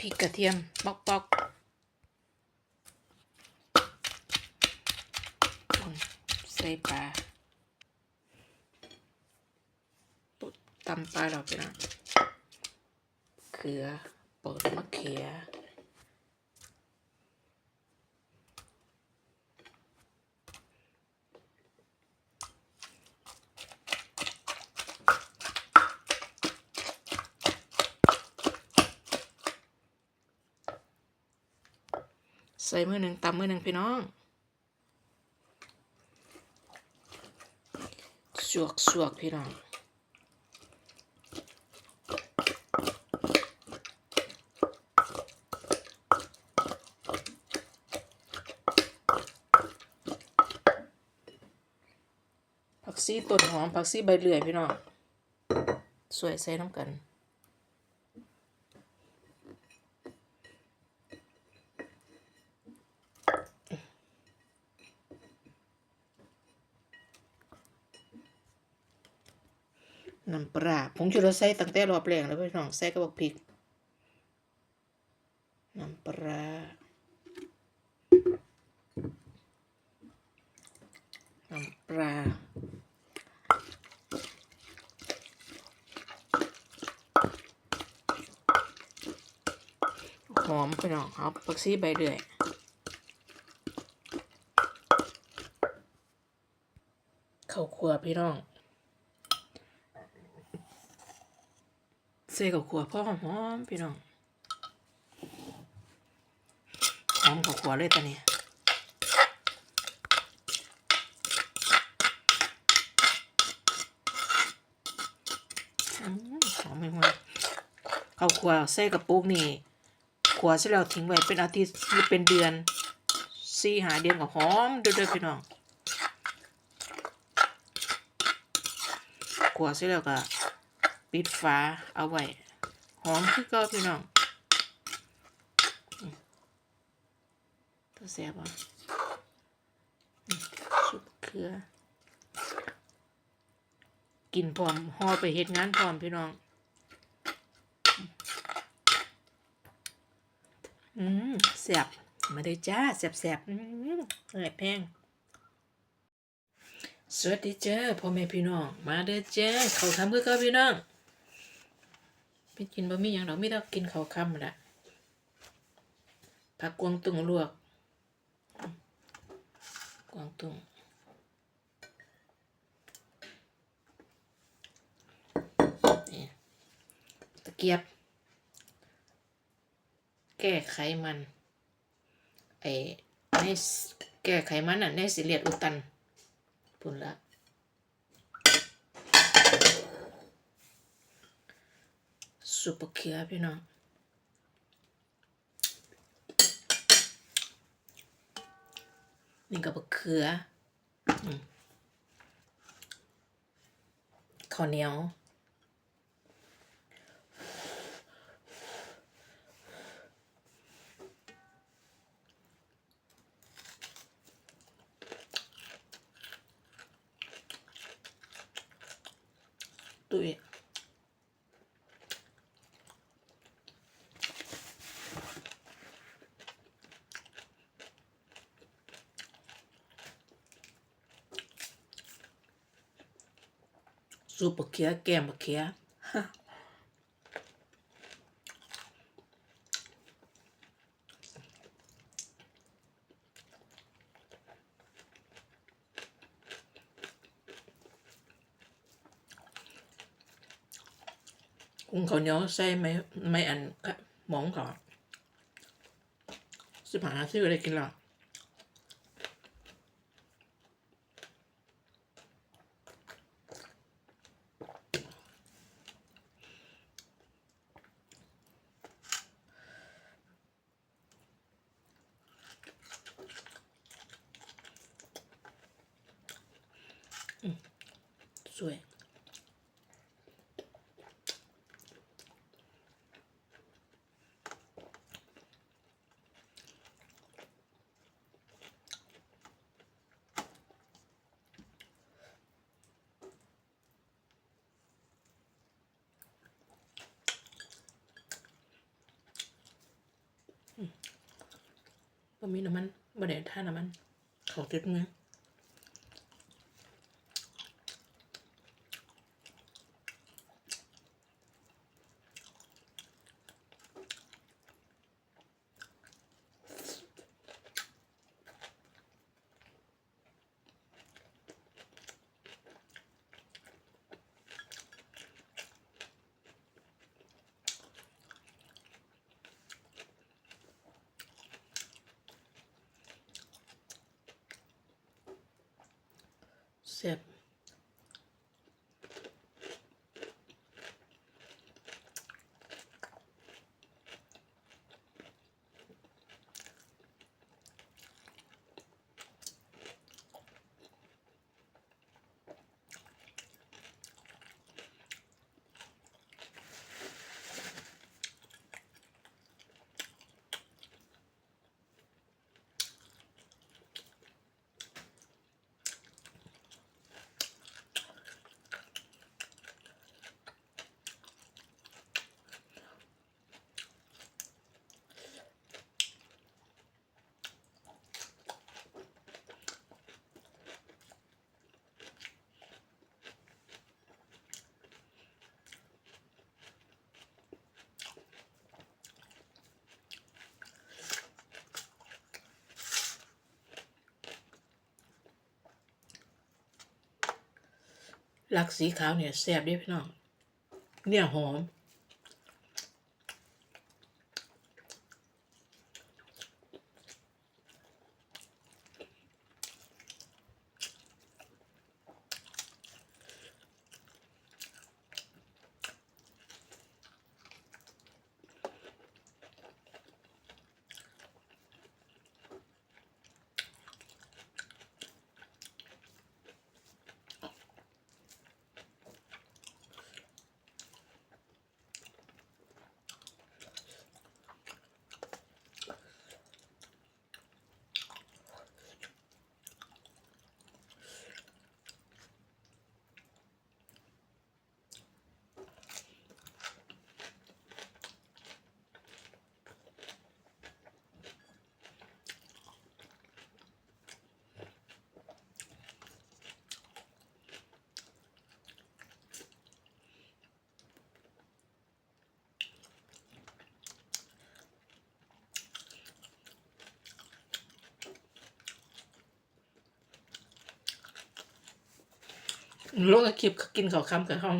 พริกกระเทียมปอกปอกใส่ปลาปุ๊บตำปลาเราไปนะเขือเปิดมะเขือ ใส่มือหนึ่งตำมือหนึ่งพี่น้องสวกสวกพี่น้องผักซีต้นหอมผักซีใบเลื่อยพี่น้องสวยใส่น้ำกัน น้ำปลาผงชูรสใส่ตั้งแต่รอบแรกแล้วพี่น้องใส่กระบอกพริก น้ำปลาน้ำปลาหอมพี่น้องเอาผักชีใบเดือยข้าวคั่วพี่น้อง ใส่กับขัวพ่อหอมพี่น้องหอมกับขัวเลยตอนนี้อืมหอมมากๆข้าขัวใส่กับปุกนี่ขัวเสร็จแล้วทิ้งไว้เป็นอาทิตย์หรือเป็นเดือนสี่หาเดือนกับหอมเด้อๆพี่น้องขัวเสร็จแล้วก็ ปิดฝาเอาไว้ หอมคือเก็พี่น้องตัวแซ่บอะอืมซุปเขือ กินพร้อมห่อไปเฮ็ดงานพร้อมพี่น้อง อืมแซ่บมาได้จ้าแซ่บแซ่บๆอืมอร่อยแพงสวัสดีเจ้าพ่อแม่พี่น้อง มาเด้อจ้าเขาทำคือก็พี่น้อง พี่กินบะหมี่อย่างเราไม่ต้องกินข้าวค่ำละผักกวางตุ้งลวก กวางตุ้งนี่ตะเกียบ แก้ไขมันไอ้ในสแก้ไขมันอะในสิเลียดอุตันพุ่นละ สุปเขือพี่น้องนี่ก็บะเขือข้าวเหนียว ตุ้ย ซุปมะเขือแกงมะเขือกุ้งข้าเนียใส่ไม่ไม่อันหมองก่อนสิบหาซื้ออะไรกินหรอ สวย บะหมี่น้ำมันบะเดดท่าน้ำมัน เขาติดเนื้อ แซ่บ ลักสีขาวเนี่ยแซ่บเด้พี่น้องเนี่ยหอม ลงคลิปกินข้าวคำกับห้อง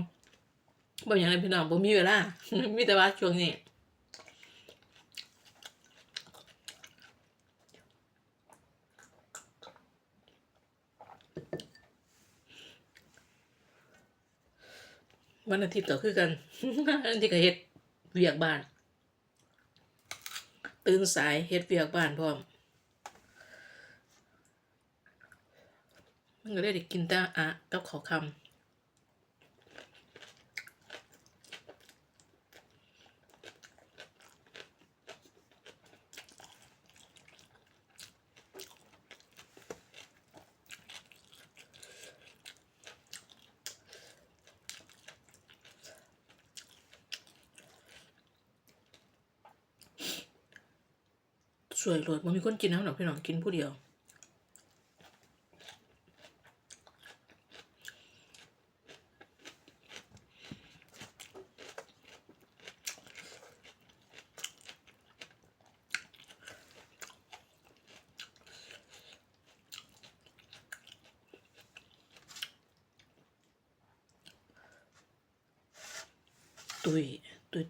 บ่อย่างไรพี่น้องบ่มีเวลามีแต่ว่าช่วงนี้วันอาทิตย์ก็คือกันวันอาทิตย์ก็เฮ็ดเวียกบ้าน ตื่นสายเฮ็ดเวียกบ้านพร้อม มันก็เลยได้กินแต่อะกับขาวคำสวยรวดมันมีคนกินน้ำหรอกพี่น้องกินผู้เดียว ตุยตุ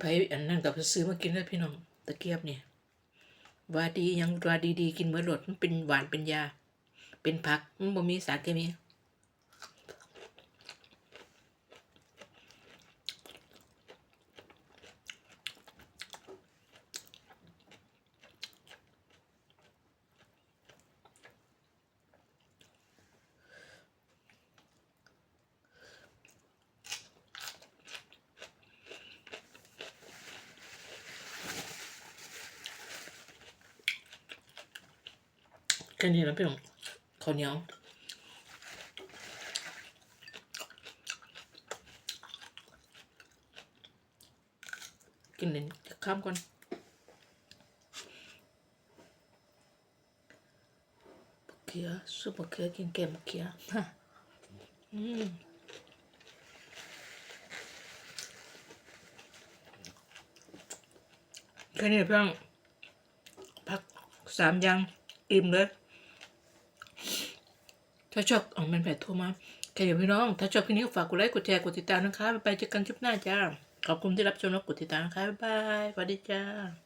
ไผอันนั่นกับซื้อมากินแล้วพี่น้องตะเกียบเนี่ยว่าดียังว่าดีดีๆกินเมื่อหลดมันเป็นหวานเป็นยา เป็นผักมันบ่มีสารเคมี แค่นี้แล้วพี่น้องข้าวเหนียวกินเลยจะข้ามก่อนบักเขียซุปบักเขียกินแกงบักเขียฮะอืมแค่นี้เพียงพักสามอยังอิ่มเลย ถ้าชอบอ๋อมันแผดโทรมาแค่เดี๋ยวพี่น้อง ถ้าชอบคลิปนี้ก็ฝากกดไลค์กดแชร์กดติดตามนะคะไปไปเจอกันชุบหน้าจ้าขอบคุณที่รับชมและกดติดตามนะคะบ๊ายบายสวัสดีจ้า